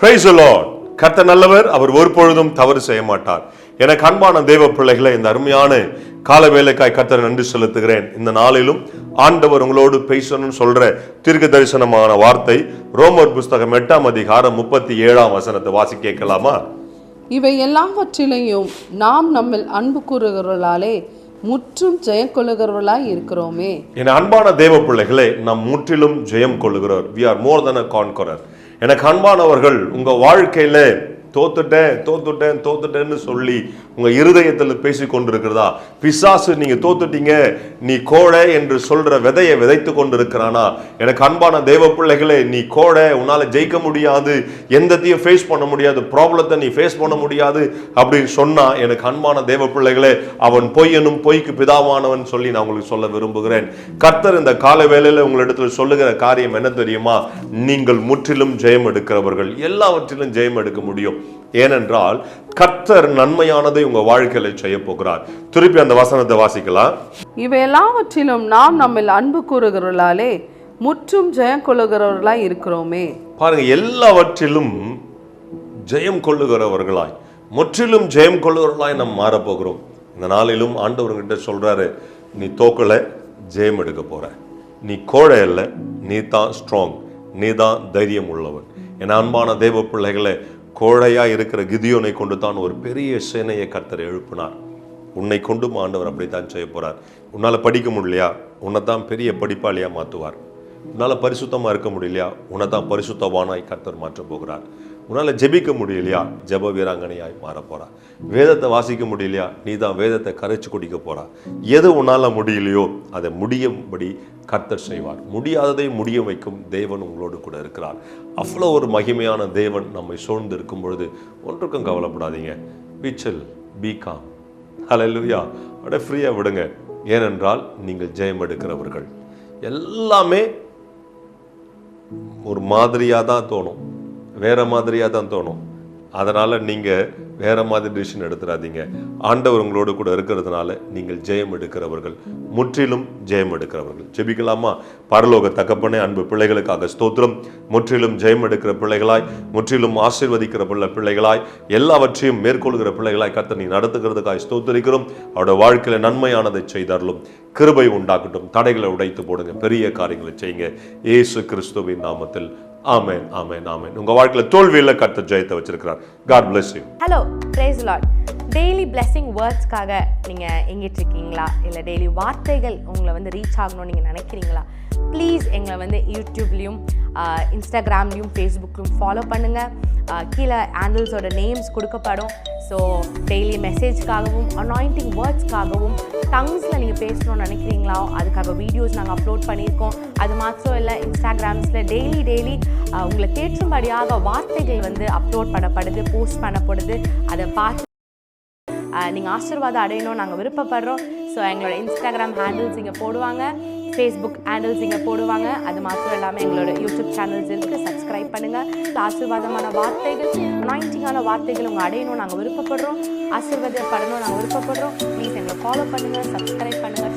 கர்த்தர் நல்லவர் அவர் ஒரு பொழுதும் தவறு செய்ய மாட்டார் எனக்கு அன்பான தேவ பிள்ளைகளை இந்த அருமையான கால வேலைக்காய் கர்த்தர் நன்றி செலுத்துகிறேன். இந்த நாளிலும் ஆண்டவர் உங்களோடு பேசணும்னு சொல்ற தீர்க்க தரிசனமான வார்த்தை ரோமர் புஸ்தகம் எட்டாம் அதிகாரம் முப்பத்தி ஏழாம் வசனத்தை வாசி கேட்கலாமா? இவை எல்லாவற்றிலையும் நாம் நம்மில் அன்பு கூறுகிறவர்களாலே முற்றும் ஜெயக்கொள்ளுகிறவர்களாய் இருக்கிறோமே. என் அன்பான தேவ பிள்ளைகளே நாம் முற்றிலும் ஜெயம் கொள்ளுகிறோர். We are more than a conqueror. எனக்கு அன்பானவர்கள் உங்கள் வாழ்க்கையில் தோத்துட்டேன் தோத்துட்டேன் தோத்துட்டேன்னு சொல்லி உங்கள் இருதயத்தில் பேசி கொண்டிருக்கிறதா? பிசாசு நீங்கள் தோத்துட்டீங்க நீ கோழை என்று சொல்கிற விதையை விதைத்து கொண்டிருக்கிறானா? எனக்கு அன்பான தெய்வ பிள்ளைகளே நீ கோழை உன்னால் ஜெயிக்க முடியாது எந்தத்தையும் ஃபேஸ் பண்ண முடியாது ப்ராப்ளத்தை நீ ஃபேஸ் பண்ண முடியாது அப்படின்னு சொன்னால் எனக்கு அன்பான தெய்வ பிள்ளைகளே அவன் பொய்யனும் பொய்க்கு பிதாவானவன் சொல்லி நான் உங்களுக்கு சொல்ல விரும்புகிறேன். கர்த்தர் இந்த கால வேளையில உங்களிடத்தில் சொல்லுகிற காரியம் என்ன தெரியுமா? நீங்கள் முற்றிலும் ஜெயம் எடுக்கிறவர்கள். எல்லாவற்றிலும் ஜெயம் எடுக்க முடியும். ஏனென்றால் கர்த்தர் நன்மையானதை உங்க வாழ்க்கையில செய்ய போகிறார். திருப்பி அந்த வசனத்தை வாசிக்கலாம். இவை எல்லாவற்றிலும் நாம் நம்மில் அன்பு கூறுகிறவர்களாலே முற்றும் ஜெயக்கொள்ளுகிறவர்களாய் இருக்கிறோமே. பாருங்க எல்லாவற்றிலும் ஜெயம் கொள்ளுகிறவர்களாய் முற்றிலும் ஜெயம் கொள்ளுகிறவர்களாய் நாம் மாறப்போகிறோம் இந்த நாளிலும் ஆண்டவர்கிட்ட சொல்றாரு நீ தோக்கல ஜெயம் எடுக்க போற. நீ கோழை இல்லை நீ தான் ஸ்ட்ராங் நீ தான் தைரியம் உள்ளவன். என் அன்பான தேவ பிள்ளைகளை கோழையாக இருக்கிற கிதியோனை கொண்டு தான் ஒரு பெரிய சேனையை கர்த்தர் எழுப்பினார். உன்னை கொண்டும் ஆண்டவர் அப்படித்தான் செய்ய போகிறார் உன்னால் படிக்க முடியலையா? உன்னை தான் பெரிய படிப்பாளியாக மாற்றுவார் உன்னால் பரிசுத்தமாக இருக்க முடியலையா? உன்னை தான் பரிசுத்தவானாய் கர்த்தர் மாற்ற போகிறார். உன்னால் ஜெபிக்க முடியலையா? ஜெப வீராங்கனையாய் மாற போறா. வேதத்தை வாசிக்க முடியலையா? நீ தான் வேதத்தை கரைச்சு குடிக்க போறா. எது உன்னால் முடியலையோ அதை முடியும்படி கர்த்தர் செய்வார். முடியாததை முடிய வைக்கும் தேவன் உங்களோடு கூட இருக்கிறார். அவ்வளோ ஒரு மகிமையான தேவன் நம்மை சூழ்ந்து இருக்கும் பொழுது ஒன்றுக்கும் கவலைப்படாதீங்க. பீச்சல் பிகாம் ஹalleluya அப்படியே ஃப்ரீயாக விடுங்க. ஏனென்றால் நீங்கள் ஜெயம் எடுக்கிறவர்கள். எல்லாமே ஒரு மாதிரியாக தான் தோணும். வேறு மாதிரியாக தான் தோணும். அதனால் நீங்கள் வேற மாதிரி டிசிஷன் எடுத்துடாதீங்க ஆண்டவர் உங்களோடு கூட இருக்கிறதுனால நீங்கள் ஜெயம் எடுக்கிறவர்கள் முற்றிலும் ஜெயம் எடுக்கிறவர்கள். ஜெபிக்கலாமா? பரலோக தகப்பனே அன்பு பிள்ளைகளுக்காக ஸ்தோத்திரம். முற்றிலும் ஜெயம் எடுக்கிற பிள்ளைகளாய் முற்றிலும் ஆசீர்வதிக்கிற பிள்ளை பிள்ளைகளாய் எல்லாவற்றையும் மேற்கொள்கிற பிள்ளைகளாய் கத்த நீ நடத்துகிறதுக்காய் ஸ்தோத்திரிக்கிறோம். அவரோட வாழ்க்கையில் நன்மையானதை செய்தாலும் கிருபை உண்டாக்கட்டும் தடைகளை உடைத்து போடுங்க. பெரிய காரியங்களை செய்யுங்க. இயேசு கிறிஸ்துவின் நாமத்தில் ஆமேன் ஆமேன் ஆமேன். உங்க வாழ்க்கையில தோல்வியில கத்த ஜெயத்தை வச்சிருக்கிறார். God bless you hello praise Lord daily blessing வேர்ட்ஸ்க்காக நீங்கள் எங்கிட்டு இருக்கீங்களா இல்லை டெய்லி வார்த்தைகள் உங்களை வந்து ரீச் ஆகணும்னு நீங்கள் நினைக்கிறீங்களா? ப்ளீஸ் எங்களை வந்து யூடியூப்லேயும் இன்ஸ்டாகிராம்லேயும் ஃபேஸ்புக்லையும் ஃபாலோ பண்ணுங்கள் கீழே ஹேண்டில்ஸோட நேம்ஸ் கொடுக்கப்படும். ஸோ டெய்லி மெசேஜ்க்காகவும் அனாயிண்டிங் வேர்ட்ஸ்க்காகவும் டங்ஸில் நீங்கள் பேசணும்னு நினைக்கிறீங்களா? அதுக்காக வீடியோஸ் நாங்கள் அப்லோட் பண்ணியிருக்கோம். அது மாத்திரம் இல்லை இன்ஸ்டாகிராம்ஸில் டெய்லி டெய்லி உங்களை தேற்றும்படியாக வார்த்தைகள் வந்து அப்லோட் பண்ணப்படுது போஸ்ட் பண்ணப்படுது. அதை பார்த்து நீங்கள் ஆசீர்வாதம் அடையணும் நாங்கள் விருப்பப்படுறோம். ஸோ எங்களோட இன்ஸ்டாகிராம் ஹேண்டில்ஸ் இங்கே போடுவாங்க. ஃபேஸ்புக் ஹேண்டில்ஸ் இங்கே போடுவாங்க. அது மாத்திரம் இல்லாமல் எங்களோட யூடியூப் சேனல்ஸ் இருக்குது சப்ஸ்கிரைப் பண்ணுங்கள் ஆசீர்வாதமான வார்த்தைகள் அனாயிண்டிங்கான வார்த்தைகள் உங்கள் அடையணும் நாங்கள் விருப்பப்படுறோம். ஆசீர்வாதப்படணும் நாங்கள் விருப்பப்படுறோம். ப்ளீஸ் எங்களை ஃபாலோ பண்ணுங்கள் சப்ஸ்கிரைப் பண்ணுங்கள்